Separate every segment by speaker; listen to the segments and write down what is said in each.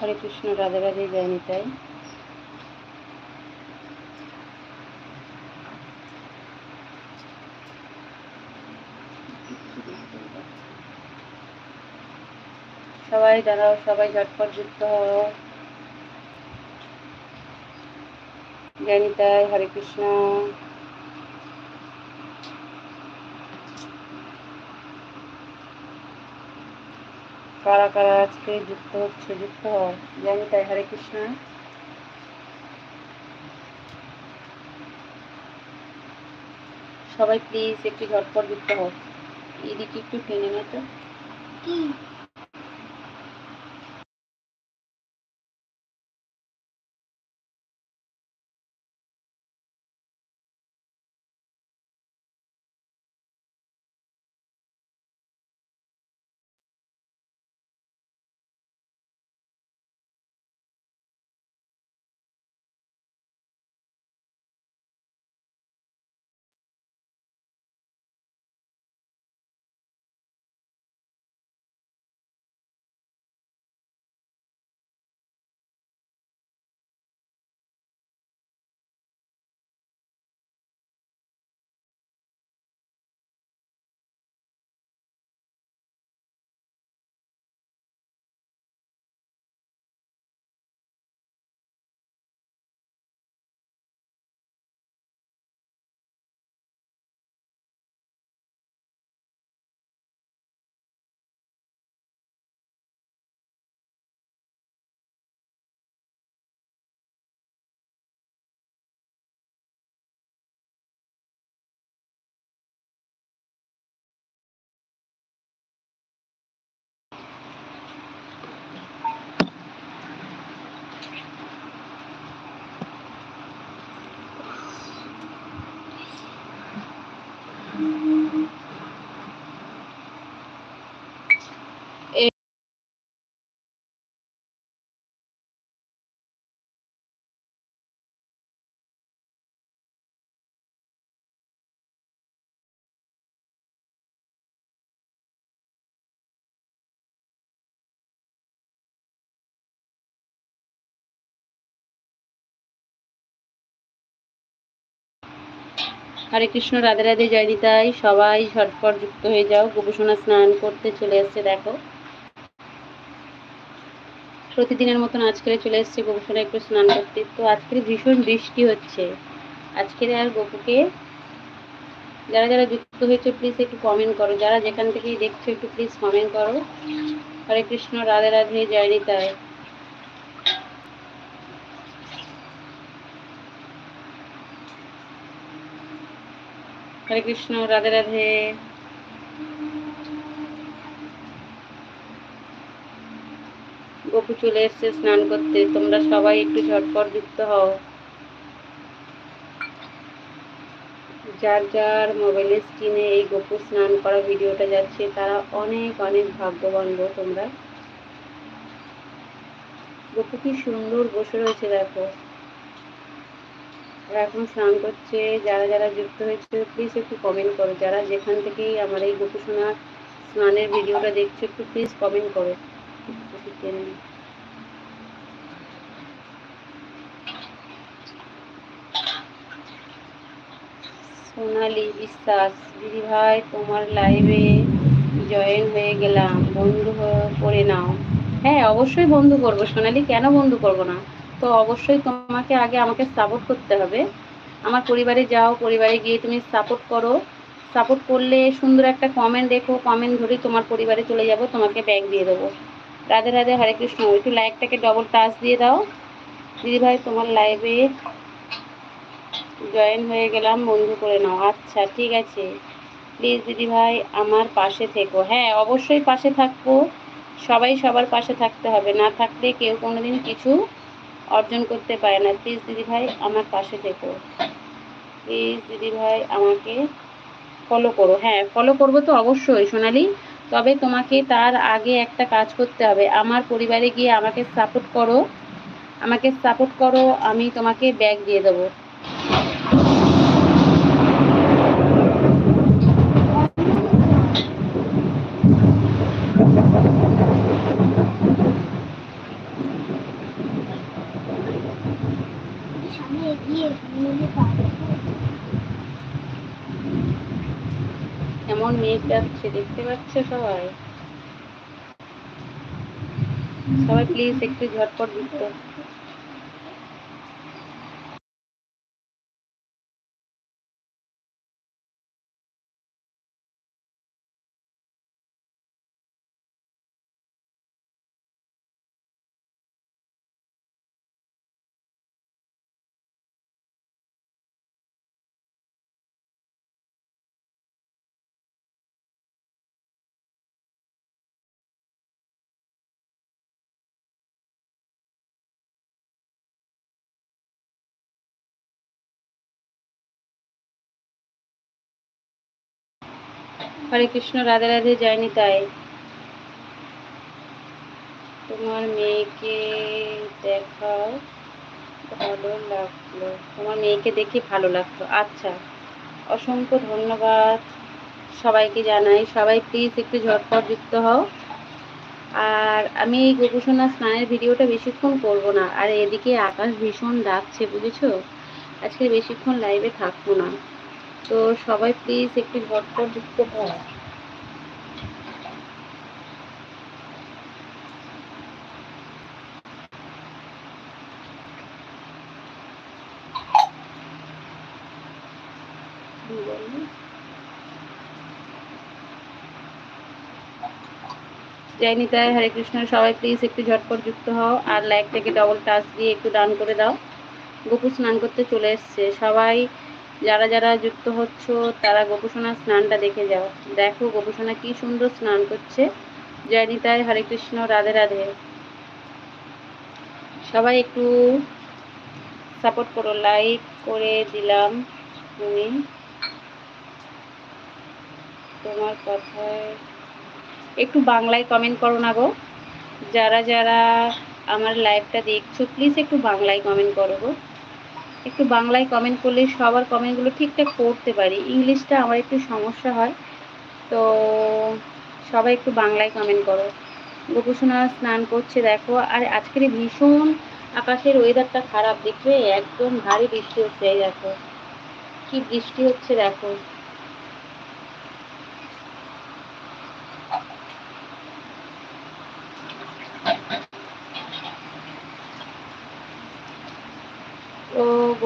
Speaker 1: হরে কৃষ্ণ, রাধে রাধে, জয় নিতাই। সবাই দাঁড়াও, সবাই ঝটপট যুক্ত হও। জয় হরে কৃষ্ণ। কারা কারা আজকে যুক্ত হচ্ছে, যুক্ত জানি তাই হরে কৃষ্ণ। সবাই প্লিজ একটু ঝটপট যুক্ত হোক এদিকে একটু টেনে নে তো হরে কৃষ্ণ, রাধে রাধে, জয় নিতাই। সবাই ঝটপট যুক্ত হয়ে যাও। গোপসোনা স্নান করতে চলে এসছে দেখো। প্রতিদিনের মতন আজকের চলে এসছে গোপসোনা একটু স্নান করতে। তো আজকের ভীষণ বৃষ্টি হচ্ছে। আজকের আর গোপুকে যারা যারা যুক্ত হয়েছে প্লিজ একটু কমেন্ট করো। যারা যেখান থেকেই দেখছ, একটু প্লিজ কমেন্ট করো। হরে কৃষ্ণ, রাধে রাধে, জয় নিতাই। হরে কৃষ্ণ, রাধে রাধে। গপু চলে এসছে, স্নান করতে। তোমরা সবাই একটু ঝটপট যুক্ত হও। যার যার মোবাইলের স্ক্রিনে এই গপু স্নান করা ভিডিওটা যাচ্ছে, তারা অনেক অনেক ভাগ্যবান গো তোমরা। গপু কি সুন্দর বসে রয়েছে, দেখো। এখন স্নান করছে, যারা যারা যুক্ত হয়েছে প্লিজ একটু কমেন্ট করো। যারা যেখান থেকেই আমার এই গোপুসোনা স্নানের ভিডিওটা দেখছ, একটু প্লিজ কমেন্ট করো। সোনালি বিশ্বাস, দিদি ভাই, তোমার লাইভে জয়েন হয়ে গেলাম। বন্ধু করে নাও। হ্যাঁ অবশ্যই বন্ধু করব। সোনালি, কেন বন্ধু করব না? তো অবশ্যই তোমাকে আগে আমাকে সাপোর্ট করতে হবে। আমার পরিবারে যাও, পরিবারে গিয়ে তুমি সাপোর্ট করো। সাপোর্ট করলে সুন্দর একটা কমেন্ট দেখো কমেন্ট ধরেই তোমার পরিবারে চলে যাব, তোমাকে ব্যাগ দিয়ে দেবো। রাধে রাধে, হরে কৃষ্ণ। একটু লাইকটাকে ডবল টাচ দিয়ে দাও। দিদিভাই তোমার লাইভে জয়েন হয়ে গেলাম, বন্ধু করে নাও। আচ্ছা ঠিক আছে। প্লিজ দিদিভাই আমার পাশে থেকো। হ্যাঁ অবশ্যই পাশে থাকব। সবাই সবার পাশে থাকতে হবে। না থাকলে কেউ কোনো দিন কিছু অর্জন করতে পারে না। প্লিজ দিদিভাই আমার পাশে থেকো প্লিজ দিদিভাই আমাকে ফলো করো। হ্যাঁ ফলো করব তো অবশ্যই, সোনালি। তবে তোমাকে তার আগে একটা কাজ করতে হবে। আমার পরিবারে গিয়ে আমাকে সাপোর্ট করো। আমাকে সাপোর্ট করো, আমি তোমাকে ব্যাগ দিয়ে দেবো। মেঘ দেখতে পাচ্ছ সবাই। সবাই প্লিজ একটু ঝটপট যুক্ত হরে কৃষ্ণ, রাধে রাধে যায়নি তাই তোমার মেয়েকে দেখাও, ভালো লাগল। তোমার মেয়েকে দেখে ভালো লাগতো আচ্ছা অসংখ্য ধন্যবাদ সবাইকে জানাই। সবাই প্লিজ একটু ঝটপট যুক্ত হও। আর আমি এই গোপুসোনা স্নানের ভিডিওটা বেশিক্ষণ করব না। আর এদিকে আকাশ ভীষণ ডাকছে, বুঝেছ? আজকে বেশিক্ষণ লাইভে থাকব না। তো সবাই প্লিজ একটু ঝটপট যুক্ত হয় জয় নিতাই হরে কৃষ্ণ, সবাই প্লিজ একটু ঝটপট যুক্ত হও আর লাইক থেকে ডবল টাচ দিয়ে একটু ডান করে দাও। গোপু স্নান করতে চলে এসছে। সবাই যারা যারা যুক্ত হচ্ছ, তারা গোপুসোনার স্নানটা দেখে যাও। দেখো গোপুসোনা কি সুন্দর স্নান করছে। জয় নিতাই হরে কৃষ্ণ, রাধে রাধে। সবাই একটু সাপোর্ট করো লাইক করে দিলাম তুমি। তোমার কথায় একটু বাংলায় কমেন্ট করো না গো। যারা যারা আমার লাইভটা দেখছ প্লিজ একটু বাংলায় কমেন্ট করো গো। একটু বাংলায় কমেন্ট করলে সবার কমেন্টগুলো ঠিকঠাক পড়তে পারি। ইংলিশটা আমার একটু সমস্যা হয়। তো সবাই একটু বাংলায় কমেন্ট করো। গোপুসোনা স্নান করছে, দেখো। আর আজকের ভীষণ আকাশের ওয়েদারটা খারাপ, দেখবে? একদম ভারী বৃষ্টি হচ্ছে দেখো। কি বৃষ্টি হচ্ছে, দেখো।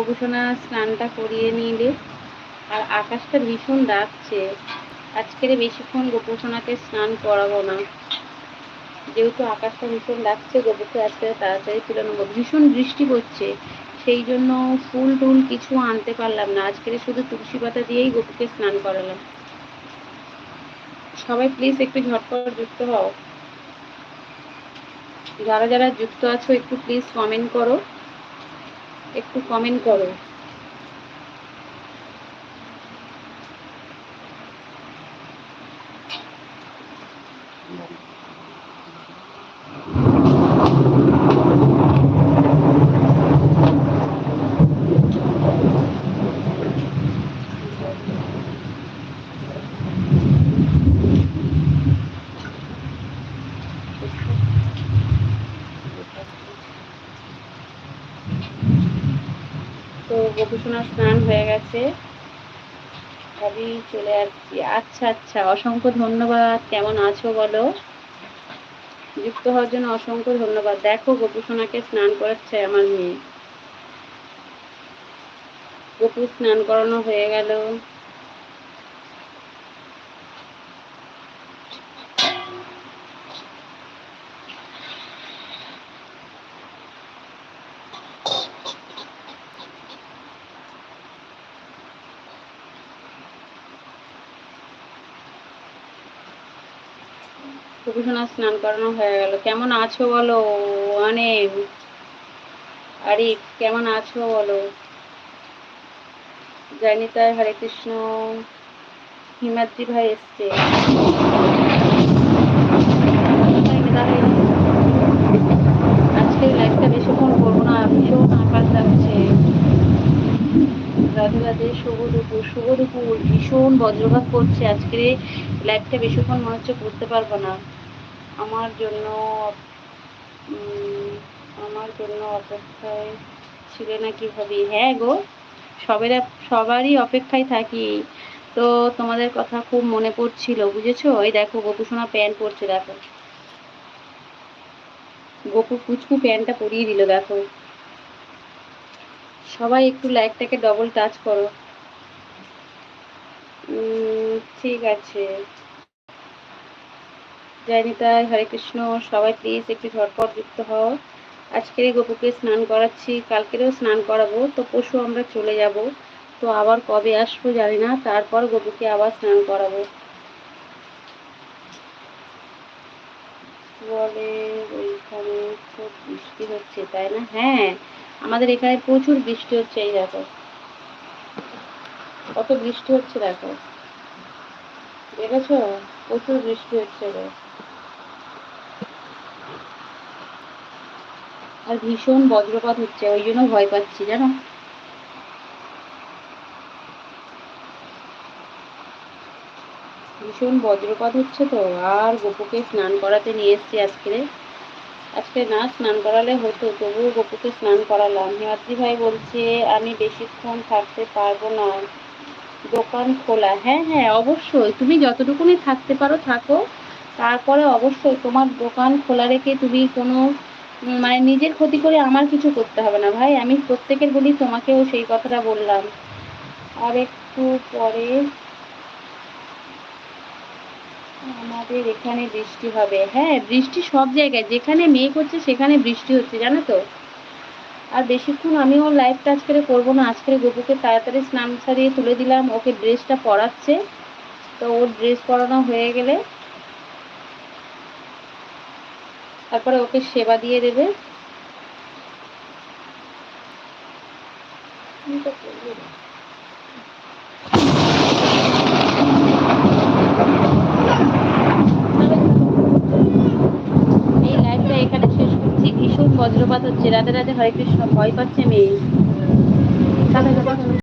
Speaker 1: গবেষণা স্নানটা করিয়ে নিলে। আর আকাশটা ভীষণ ডাকছে। আজকের বেশিক্ষণ গোপোষণাকে স্নান করাবো না। যেহেতু আকাশটা ভীষণ ডাকছে, গোপুকে আজকে তাড়াতাড়ি তুলে নেব। ভীষণ বৃষ্টি পড়ছে, সেই জন্য ফুল টুল কিছু আনতে পারলাম না। আজকের শুধু তুলসী পাতা দিয়েই গোপুকে স্নান করালাম। সবাই প্লিজ একটু ঝটপট যুক্ত হও। যারা যারা যুক্ত আছো, একটু প্লিজ কমেন্ট করো। একটু কমেন্ট করো। তো গোপুসোনার স্নান হয়ে গেছে। সবই চলে আসছি। আচ্ছা আচ্ছা অসংখ্য ধন্যবাদ। কেমন আছো বলো? যুক্ত হওয়ার জন্য অসংখ্য ধন্যবাদ। দেখো গোপুসোনাকে স্নান করাচ্ছে আমার মেয়ে। গোপু স্নান করানো হয়ে গেল। কুকুসোনা স্নান করানো হয়ে গেল। কেমন আছো বলো অনেক আরিফ, কেমন আছো বলো? জানিতায় হরে কৃষ্ণ, হিমাদ্রি ভাই এসছে। আজকে লাইফটা বেশিক্ষণ করব না, ভীষণ আকাশ যাচ্ছে রাধে রাধে, শুভ দুপুর শুভ দুপুর। ভীষণ বজ্রপাত করছে। আজকে লাইফটা বেশিক্ষণ মনে হচ্ছে করতে পারব না। আমার জন্য আমার জন্য অপেক্ষায় ছিলে না কীভাবে হ্যাঁ গো, সবেরা, সবারই অপেক্ষায় থাকি। তো তোমাদের কথা খুব মনে পড়ছিল, বুঝেছ? ওই দেখো, গোপুসোনা প্যান্ট পরছে, দেখো। গোপু কুচকু প্যান্টটা পরিয়ে দিল, দেখো। সবাই একটু লাইকটাকে ডবল টাচ করো। ঠিক আছে। জয়নিতাই হরে কৃষ্ণ, সবাই প্লিজ একটু ঝটপট যুক্ত হও। আজকের এই গপুকে স্নান করাচ্ছি, কালকেরও স্নান করাবো, তো পশু আমরা চলে যাব। তো আবার কবে আসব জানি না, তারপর গপুকে আবার স্নান করাবো। বলে ওইখানে খুব বৃষ্টি হচ্ছে, তাই না? হ্যাঁ আমাদের এখানে প্রচুর বৃষ্টি হচ্ছে, এই দেখো। কত বৃষ্টি হচ্ছে, দেখো। দেখেছ? প্রচুর বৃষ্টি হচ্ছে গো আর ভীষণ বজ্রপাত হচ্ছে, ওই জন্য ভয় পাচ্ছি, জানো? ভীষণ বজ্রপাত হচ্ছে তো, আর গোপুকে স্নান করাতে নিয়ে এসছি আজকে। আজকে না স্নান করালে হতো, তবুও গোপুকে স্নান করালাম। হিমাদ্রি ভাই বলছে, আমি বেশিক্ষণ থাকতে পারব না। দোকান খোলা। হ্যাঁ হ্যাঁ অবশ্যই। তুমি যতটুকুনি থাকতে পারো থাকো। তারপরে অবশ্যই তোমার দোকান খোলা রেখে তুমি কোনো মানে নিজের ক্ষতি করে আমার কিছু করতে হবে না ভাই। আমি প্রত্যেকের বলি তোমাকেও সেই কথাটা বললাম। আর একটু পরে আমাদের এখানে বৃষ্টি হবে। হ্যাঁ বৃষ্টি সব জায়গায়। যেখানে মেঘ হচ্ছে, সেখানে বৃষ্টি হচ্ছে, জানো তো? আর বেশিক্ষণ আমি আমিও লাইভটা আজকে করব না। আজকে গপুকে তাড়াতাড়ি স্নান সারিয়ে তুলে দিলাম। ওকে ড্রেসটা পরাচ্ছে। তো ওর ড্রেস পরানো হয়ে গেলে তারপরে ওকে সেবা দিয়ে দেবে। এই লাইভটা এখানে শেষ করছি। ভীষণ বজ্রপাত হচ্ছে। রাতে রাতে হরে কৃষ্ণ, ভয় পাচ্ছে মেয়ে।